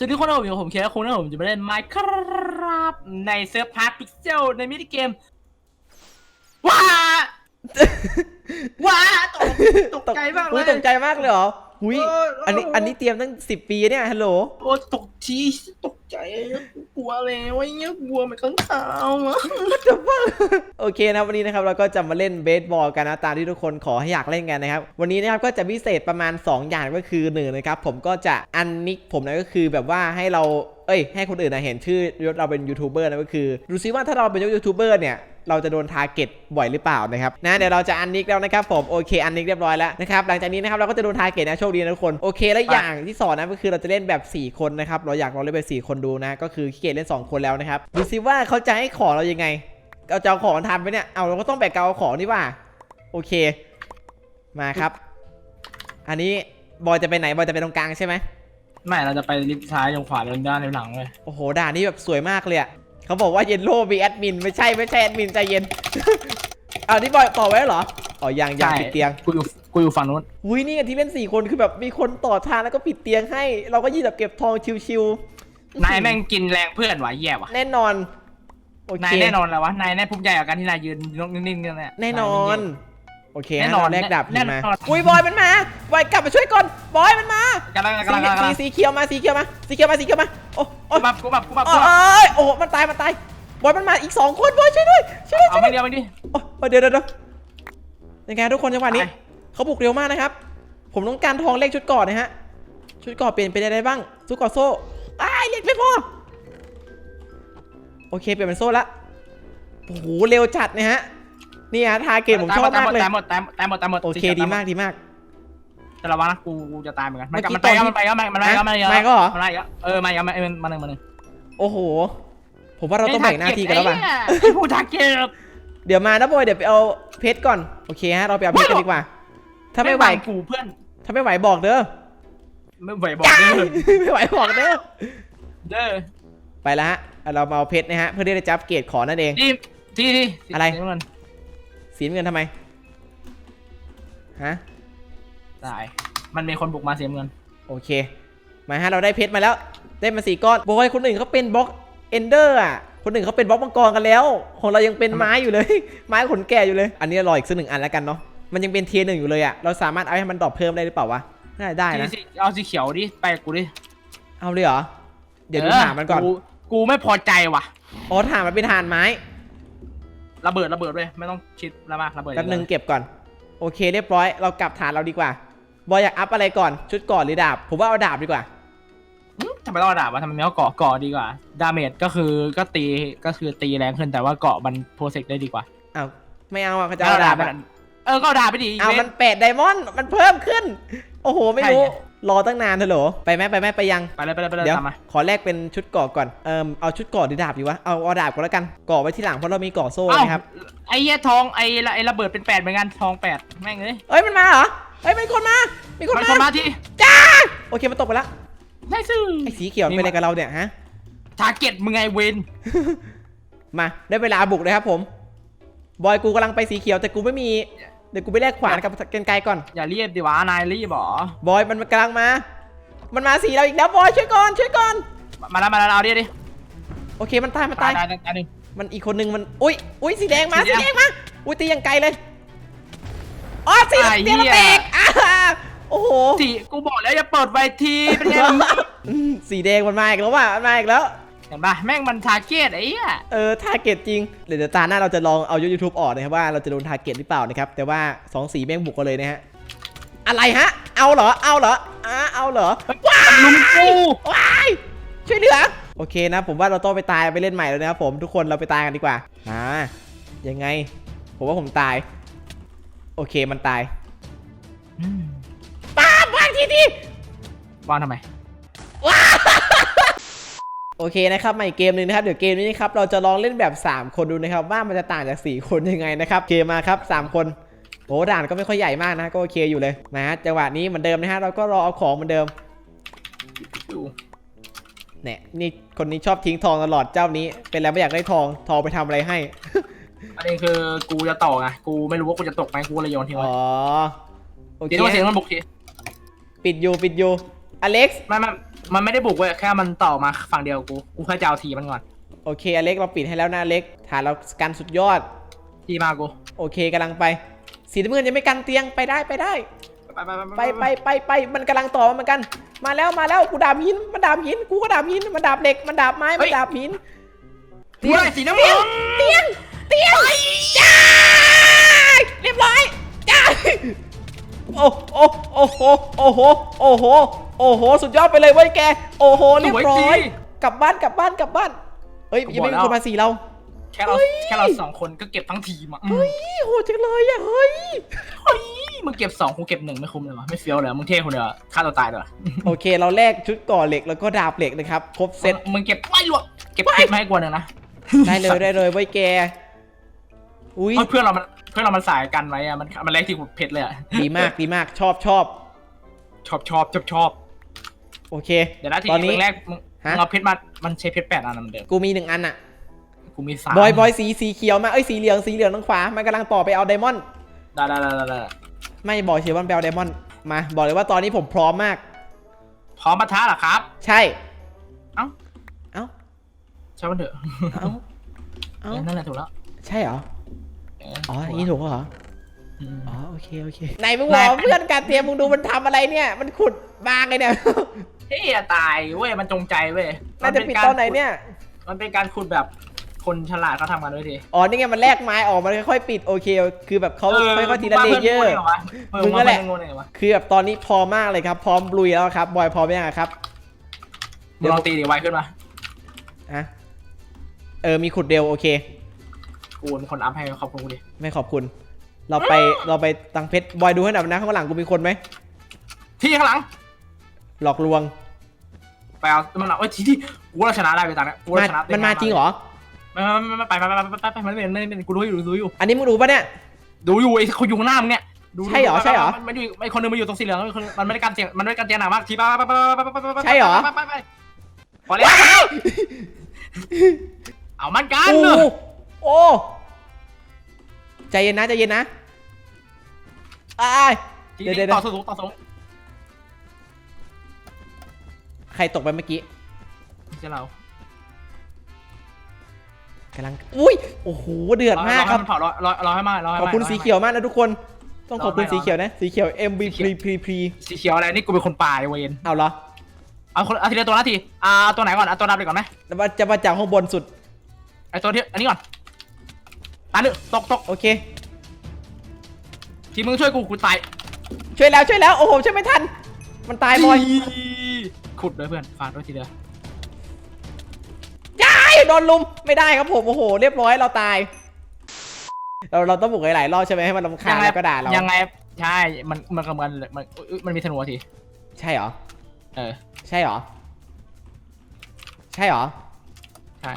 สวัสดีทุกคนนะผมอยู่กับผมเคสคุณนะผมจะมาเล่น Minecraft ในเซิร์ฟพาร์ทพิกเซลในมินิเกมว้าว้าตกตกใจมากเลอุ๊ยตกใจมากเลยเหรอหุยเอออันนี้เอออัอันนี้เตรียมตั้งสิบปีเนี่ย ฮัลโหล โอ้ตกทีตกใจกลัวเลยว่าเงี้ยกลัวมันข้างขาวอะ โอเคนะวันนี้นะครับเราก็จะมาเล่นเบสบอลกันนะตามที่ทุกคนขอให้อยากเล่นกันนะครับวันนี้นะครับก็จะพิเศษประมาณ 2 อย่างก็คือหนึ่งนะครับผมก็จะอันนิกผมนะก็คือแบบว่าให้เราเอ้ยให้คนอื่นนะเห็นชื่อยศเราเป็นยูทูบเบอร์นะก็คือดูซิว่าถ้าเราเป็นยูทูบเบอร์เนี่ยเราจะโดนทาร์เก็ตบ่อยหรือเปล่านะครับนะเดี๋ยวเราจะอันนิกแล้วนะครับผมโอเคอันนิกเรียบร้อยแล้วนะครับหลังจากนี้นะครับเราก็จะโดนทาร์เก็ตนะโชคดีนะทุกคนโอเคและอย่างที่สองนะก็คือเราจะเล่นแบบ 4 คนนะครับเราอยากลองเล่นแบบ4คนดูนะ ก็คือขี้เกียจเล่น 2 คนแล้วนะครับดูซิว่าเขาจะให้ขอเรายังไง เราจะเอาของทันไปเนี่ย เอาเราก็ต้องแบกเกาเอาของนี่ว่า โอเค มาครับ อันนี้บอยจะไปไหนบอยจะไปตรงกลางใช่ไหมไม่เราจะไปลิฟต์ซ้ายลงขวาลงด้านในหลังเลยโอ้โหด่านนี้แบบสวยมากเลยอะเขาบอกว่าเยนโลมีแอดมินไม่ใช่ไม่ใช่แอดมินใจเย็น เอานี่บอยต่อไว้แล้วเหรออ๋อยังยังปิดเตียงกูอยู่กูอยู่ฝั่งนู้นอุ้ยนี่ไงที่เล่นสี่คนคือแบบมีคนต่อทางแล้วก็ปิดเตียงให้ เราก็ยืนแบบเก็บทองชิวๆนายแม่งกินแรงเพื่อนวะแย่วะแน่นอน โอเคนายแน่นอนแล้ววะ นายแน่ภูมิใจกับการที่นายยืนนิ่งๆเนี่ยแหละแน่นอน โอเคแน่นอนเราแลกดาบแน่มานอนอุ้ยบอยมันมาบอยกลับมาช่วยก่อนบอยมันมากำลังสีกำลังกำลังกำลังสีสีเขียวมาสีเขียวมาสีเขียวมาสีเขียวมาโอ้โอ้กูแบบกูแบบกูแบบโอ้ยโอ้โหมันตายมันตายบอยมันมาอีกสองคนบอยช่วยด้วยช่วยด้วยเอาช่วยไม่ด้วยเดียวไม่ดิโอ้ยเดี๋ยวเดี๋ยวเดี๋ยวยังไงทุกคนจังหวะนี้ไปเขาบุกเร็วมากนะครับ ผมต้องการทองเลขชุดก่อนนะฮะชุดก่อนเปลี่ยนเป็นอะไรบ้างชุดก่อนโซ่อ้ายเล็กไม่พอ โอเคเปลี่ยนเป็นโซ่ละโอ้โหเร็วจัดนะฮะนี่ฮะทาเกตผมชอบมากเลยตายหมดตายหมดตายหมดตายหมดโอเคดีมากดีมากแต่ระวังนะกูกูจะตายเหมือนกันมันเมื่อกี้มันไปแล้วตอนที่มันไปแล้วมันไปแล้วมันไปแล้วไม่ก็เหรอมันไปแล้วเออมาอีกแล้วมามาหนึ่งมาหนึ่งโอ้โห ผมว่าเราต้องแบ่งหน้าที่กันแล้วป่ะไอ้ผู้ทาเกตเดี๋ยวมานะบอยเดี๋ยวไปเอาเพชรก่อนโอเคฮะเราไปเอาเพชรกันดีกว่า ถ้าไม่ไหวกูเพื่อน ถ้าไม่ไหวบอกเด้อไม่ไหวบอกเด้อไม่ไหวบอกเด้อเด้อไปแล้วฮะ เรามาเอาเพชรนะฮะเพื่อที่จะจับเกรดขอนั่นเองที่ที่ที่อะไร สีน้ำเงินสีน้ำเงินทำไมฮะตาย มันมีคนบุกมาสีน้ำเงิน โอเค มาฮะเราได้เพชรมาแล้ว ได้มาสี่ก้อนบอยคนอื่นเขาเป็นบล็อกเอนเดอร์อะคนอื่นเขาเป็นบล็อกมังกรกันแล้วของเรายังเป็นไม้อยู่เลย ไม้ขนแก่อยู่เลย อันนี้รออีกสักหนึ่งอันแล้วกันเนาะมันยังเป็นเทียร์หนึ่งอยู่เลยอะเราสามารถเอาให้มันดรอปเพิ่มได้หรือเปล่าวะน่าจะได้นะที่สีเอาสีเขียวดิไปกับกูดิเอาเลยเหรอเดี๋ยวดูถามมันก่อน กูไม่พอใจว่ะ อ๋อถามมันเป็นฐานไม้ระเบิดระเบิดด้วยไม่ต้องชิดละมากระเบิดแป๊บนึงเก็บก่อน โอเคเรียบร้อย เรากลับฐานเราดีกว่า บอยอยากอัพอะไรก่อน ชุดก่อนหรือดาบ ผมว่าเอาดาบดีกว่าหึทำไมต้องเอาดาบวะทำไมไม่เอาเกาะเกาะดีกว่า ดาเมจก็คือก็ตีก็คือตีแรงขึ้นแต่ว่าเกาะมันโปรเซกได้ดีกว่าอ้าวไม่เอาอะเขาจะเอาดาบมัอะนเออก็เอาดาบไปดิเอาว้มันแปดไดมอนด์มันเพิ่มขึ้น โอ้โหไม่รู้ใช่ไง รอตั้งนานเถอะเหรอไปไหมไปไหมไปยัง ไปเลยไปเลยไปเลยเดี๋ยว ตามมาขอแลกเป็นชุดเกาะก่อน เอิมเอาชุดเกาะหรือดาบดีวะ เอาเอาดาบก่อนแล้วกันเกาะไว้ที่หลังเพราะเรามีเกาะโซ่เอ้านะครับ ไอ้เหี้ยทองไอ้ละไอ้ระเบิดเป็นแปดเหมือนกันทองแปดแม่งเลยเอ้ยมันมาเหรอ เอ้ยมีคนมา มีคนมันมาคนมาที่จ้า โอเคมันตกไปแล้วได้ซื่อไอ้สีเขียวนี่เป็นอะไรกับเราเนี่ยฮะ ทาร์เก็ตมึงไงเวนมาได้เวลาบุกเลยครับผม บอยกูกำลังไปสีเขียวแต่กูไม่มี เดี๋ยวกูไปแลกขวานกับเกรนไกรก่อน อย่ารีบดิวะนายรีบเหรอบอยมันกำลังมา มันมาสีเราอีกแล้วบอยช่วยก่อนช่วยก่อน มาแล้วมาแล้วเอาดิดิโอเคมันตายมันตายตายตายหนึ่งมันอีกคนนึงมัน อุ้ยอุ้ยสีแดงมาสีสีแดงแดงมา อุ้ยตีอย่างไกลเลย อ๋อสีไอ้เตียเหี้ยแตกอ่าโอ้โห สีกูบอกแล้วอย่าเปิดไวทีเป็นไงอืมสีแดงมันมาอีกแล้วว่ะมันมาอีกแล้ว เห็นปะแม่งมันทาร์เก็ตไอ้เหี้ยเออทาร์เก็ตจริง เดี๋ยวตาหน้าเราจะลองเอายูทูบออกนะครับว่าเราจะโดนทาร์เก็ตหรือเปล่านะครับ แต่ว่าสองสีแม่งบุกกันเลยนะฮะ อะไรฮะ เอาเหรอ เอาเหรออ่าเอาเหรอลุมกูว้ายช่วยเหลือ โอเคนะ ผมว่าเราต้องไปตายไปเล่นใหม่แล้วนะครับผมทุกคนเราไปตายกันดีกว่าอ่ายังไง ผมว่าผมตาย โอเคมันตายป้าบวางทีทีวางทำไม โอเคนะครับมาอีกเกมหนึ่งนะครับเดี๋ยวเกมนี้นะครับเราจะลองเล่นแบบ 3 คนดูนะครับว่ามันจะต่างจาก 4 คนยังไงนะครับเกมมาครับ 3 คนโอ้ด่านก็ไม่ค่อยใหญ่มากนะก็โอเคอยู่เลยนะฮะจังหวะนี้เหมือนเดิมนะฮะเราก็รอเอาของเหมือนเดิมอยู่เนี่ยนี่คนนี้ชอบทิ้งทองตลอดเจ้านี้ เป็นแล้วไม่อยากได้ทองทองไปทำอะไรให้อันนี้คือกูจะต่อไงกูไม่รู้ว่ากูจะตกไหมกูเลยโยนทิ้งอ๋ไว้อโอเคทีนี้ว่าเสียงมันบุกทีปิดอยู่ปิดอยู่อเล็กซ์ไม่ไม่ มันไม่ได้บุกเว้ยแค่มันต่อมาฝั่งเดียวกู กูแค่จะเอาทีมันก่อน โอเคอเล็กเราปิดให้แล้วนะอเล็กฐานเรากันสุดยอด ทีมากู โอเคกำลังไป สีน้ำเงินยังไม่กันเตียงไปได้ไปได้ ไปไปไปไปไปไปมันกำลังต่อมาเหมือนกัน มาแล้วมาแล้วกูดาบหิน มันดาบหิน กูก็ดาบหิน มันดาบเหล็ก มันดาบไม้มันดาบหินกูได้สีน้ำเงินเตียง เตียงจ้าเรียบร้อยจ้าโอ้โอ้โอ้โหโอ้โหโอ้โห โอ้โห สุดยอดไปเลยเว้ยแก โอ้โหเรียบร้อย กลับบ้านกลับบ้านกลับบ้าน เฮ้ยยังไม่มีคนมาสีเรา แค่เราแค่เราสองคนก็เก็บทั้งทีมอะเฮ้ยโหดจังเลยอะเฮ้ยเฮ้ยมึงเก็บสองกูเก็บหนึ่งไม่คุ้มเลยวะไม่เฟี้ยวเลยมึงเท่คนเดียวฆ่าตัวตายเลยโอเค เราแลกชุดก่อเหล็กแล้วก็ดาบเหล็กนะครับครบเซตมึงเก็บไม่หรอกเก็บเก็บมาให้กวนหนึ่งนะได้เลยได้เลยเว้ยแกอุ้ยเพื่อนเรามันเพื่อนเรามันสายกันไว้อะมันมันแรกที่กูเพชรเลยอะดีมากดีมากชอบชอบชอบชอบชอบชอบ โอเค เดี๋ยวนะทีตอนนี้มึงแรกมึงฮะ มึงเอาเพชรมา มันใช้เพชรแปดอันนะเหมือนเดิม กูมีหนึ่งอันอะกูมีสามบอยบอยสีสีเขียวมาเอ้ยสีเหลืองสีเหลืองทางขวามันกำลังต่อไปเอาไดมอนด์ได้ได้ได้ได้ได้ไม่บอยเชียร์วันไปเอาไดมอนด์มาบอกเลยว่าตอนนี้ผมพร้อมมาก พร้อมปะทะเหรอครับ ใช่ เอ้า เอ้า ใช่มันเถอะเอ้า เอ้า เออนั่นแหละถูกแล้วใช่เหรอ เอ๋ออย่างนี้ถูกเหรอ อืม อ๋อ โอเค โอเคไหนมึงบอกว่าเพื่อนการเตรียมมึงดูมันทำอะไรเนี่ย มันขุดบางเลยเนี่ย เฮ้ยตายเว้ยมันจงใจเว้ยน่าจะปิดตอนไหนเนี่ย มันเป็นการขุดแบบคนฉลาดเขาทำกันด้วยทีอ๋อนี่ไงมันแลกไม้ออกมันค่อยๆปิดโอเค คือแบบเขาค่อยๆทีละเลเยอร์มึมึงงนั่นั่นนแหแหละละคือแบบตอนนี้พร้อมมากเลยครับ พร้อมลุยแล้วครับบอยพร้อมยังอะครับมึงลองตีดิไวขึ้นมาอะเออมีขุดเดียวโอเคกูเป็นคนอัพให้ขอบคุณกูดิไม่ขอบคุณ เราไปเราไปตังเพชรบอยดูให้หน่อยนะข้างหลังกูมีคนไหมที่ข้างหลัง หลอกลวงไปเอามันเอาเอ้ยที่ที่กูว่าเราชนะได้ไปตอนนี้กูว่ามาเราชนะมันมาจริงเหรอไม่ไม่ไม่ไม่ไปไปไปไปไปไปมันไม่เป็นไม่เป็นกูรู้อยู่ดูอยู่ อันนี้มึงรู้ปะเนี่ย ดูอยู่ไอ้เขาอยู่ข้างหน้ามึงเนี่ยดูใช่เหรอใช่เหรอมันอยู่ไอ้คนนึงมันอยู่ตรงสีเหลืองไอ้คนมันไม่ได้การเสียงมันไม่ได้การเสียงหนักมากทีไปไปไปไปไปไปไปใช่เหรอ ไปไปไปพอแล้วเอามันกันโอ้เนอะโอ้ใจเย็นนะใจเย็นนะอ้าย เดี๋ยวเดี๋ยว ต่อสูงต่อสู รตกไปเมื่อกี้ใช่เรากำลัง อุ้ย โอ้โห เดือดมากครับรอให้นเผารอรอรอให้มากรอให้ขอบมากคุณรให้สีมากเขียวมากนะทุกคน ต้องขอบคุณรอให้สีเขียวนะ สีเขียว MVP สีเขียวพรีพรีสีเขียวอะไรนี่กูเป็นคนป่าไอ้เวนเอาเหรอ เอาคนเอาทีละตัวละทีอ่าเอาตัวไหนก่อนเอาตัวดำไปก่อนไหมแล้วว่าจะมาจากข้างบนสุด ไอ้ตัวที่อันนี้ก่อนอันนึงตกตกโอเค ทีมึงช่วยกูกูตาย ช่วยแล้วช่วยแล้ว โอ้โหช่วยไม่ทัน มันตายบอย ขุดเลยเพื่อนฝากด้วยทีเดียวย้ายโดนลุมไม่ได้ครับผมโอ้โห เรียบร้อยเราตาย เราเราต้องบุกหลายๆรอบใช่ไหมให้มันรำคาญแล้วก็ด่าเรายังไงใช่มันมันกำมันมันอุ๊ยมันมีธนูอะทีใช่เหรอเออใช่เหรอใช่เหรอใช่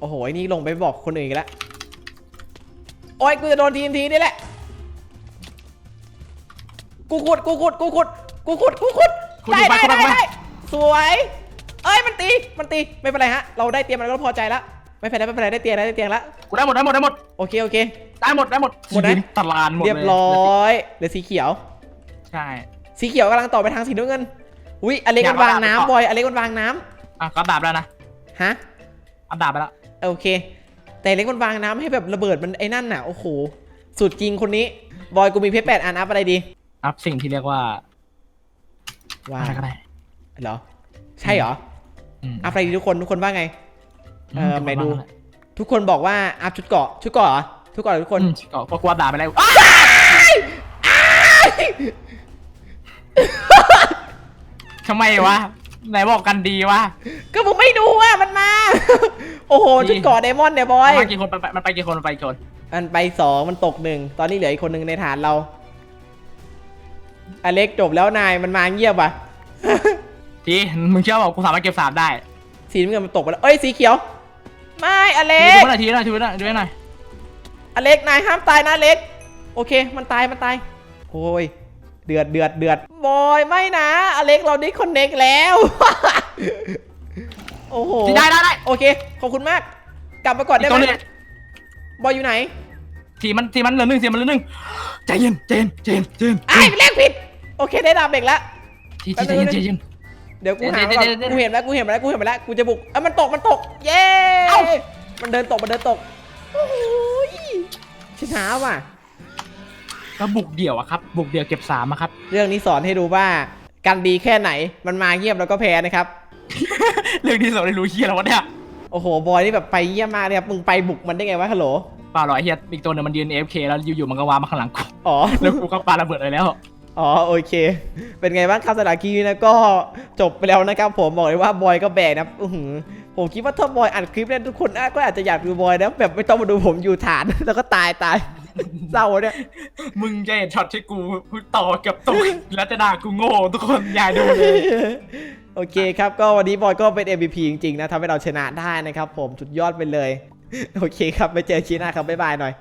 โอ้โหไอ้นี่ลงไปบอกคนอื่นอีกแล้วโอ้ยกูจะโดนทีนทีนี่แหละกูขุดกูขุดกูขุดกูขุดกูขุด ได้ได้ได้ได้สวย เอ้ยมันตีมันตีไม่เป็นไรฮะ เราได้เตียงมันก็พอใจแล้วไม่เป็นไรไม่เป็นไรได้เตียงแล้วได้เตียงแล้วกูได้หมดได้หมดได้หมดโอเคโอเค ได้หมดได้หมดหมดนะชีวิตตลานหมดลเรียบร้อยเหลือสีเขียว ใช่ สีเขียวกำลังต่อไปทางสีน้ำเงินอุ้ยอเล็กอยามักนวางเอาดาบน้ำต่อบอยอเล็กมันวางน้อะก็ดาบแล้วนะำฮะ อัดดาบไปแล้วโอเค แต่เล็กมันวางน้ำให้แบบระเบิดมันไอ้นั่นน่ะ โอ้โห สุดจริงคนนี้ บอยกูมีเพชรแปดอันอัพอะไรดี อัพสิ่งที่เรียกว่า ว้าอะไรก็ได้เหรอ ใช่เหรออืมอัพอะไรดีทุกคนทุกคนว่าไง เออก็ไปดูบ้างแหละทุกคนบอกว่าอัพชุดเกราะชุดเกราะเหรอชุดเกราะเหรอทุกคนอืมก็ก็กลัวดาบไปแล้วทำไมวะไหนบอกกันดีวะก็มึงไม่ดูอะมันมา โอ้โหดีชุดเกราะไดมอนด์เนี่ยบอยมันไปกี่คนมันไปมันไปกี่คนมันไปกี่คนมันไปสองมันตกหนึ่งตอนนี้เหลืออีกคนหนึ่งในฐานเรา อเล็กจบแล้วนายมันมาเงียบอะทีมึงเชื่อบอกกูสามารถเก็บสามได้สีน้ำเงินมันตกไปแล้ว เอ้ยสีเขียว ไม่อเล็ดูกหน่อยทีหน่อยทีหน่อยดูหน่อยอเล็กนายห้ามตายนะอเล็ก โอเค มันตายมันตายโอ้ยเดือดเดือดเดือดบอยไม่นะอเล็กเราได้คอนเน็กแล้ว โอ้โหทีได้ได้ได้โอเค ขอบคุณมาก กลับมาก่อนอีได้กตัวไหหมนึงบอยอยู่ไหน ทีมันทีมันเหลือหนึ่งทีมันเหลือหนึ่งใจเย็นใจเย็นใจเย็นใจเย็นไอ้ายเลขผิด โอเคได้ดาบเบรกแล้ว ทีทีใจเย็นใจเย็น เดี๋ยวกูหาเดี๋ยวก่อนเดี๋ยวเดี๋ยว กูเห็นแล้วกูเห็นแล้วกูเห็นแล้วกูจะบุกเอ้ยมันตกมันตก เย้เอ้ามันเดินตกมันเดินตกโอ้ยชนะว่ะ ก็บุกเดี่ยวอะครับ บุกเดี่ยวเก็บสามอะครับ เรื่องนี้สอนให้รู้ว่าการดีแค่ไหนมันมาเงียบแล้วก็แพ้นะครับ เรื่องที่สองได้รู้เฮียแล้ววะเนี่ย โอ้โหบอยนี่แบบไปเยี่ยมมากเลยครับมึงไปบุกมันได้ไงวะฮัลโหลเป ล่าหรอกไอ้เฮียอีกตัวหนึงมันยืน AFK แล้วอยู่ๆมันก็วางมาข้างหลังกูอ๋อ แล้วกูก็ปาระเบิดเลยแล้ว อ๋อโอเค เป็นไงบ้างครับสถานคีนี้นะก็จบไปแล้วนะครับผมบอกเลยว่าบอยก็แบกนะอื้อหือผมคิดว่าถ้าบอยอัดคลิปเนี่ยทุกคนอะก็อาจจะอยากดูบอยนะแบบไม่ต้องมาดูผมอยู่ฐาน แล้วก็ตายตาย เศร้าเนี่ยมึงจะเห็นช็อตที่กูต่อเกับตกแล้วจะด่ากูโง่ทุกคนอย่าดูเลย โอเคครับก็วันนี้บอยก็เป็น MVP จริงๆนะทำให้เราชนะได้นะครับผมสุดยอดไปเลย โอเคครับไปเจอชีหน้าครับบ๊ายบายหน่อย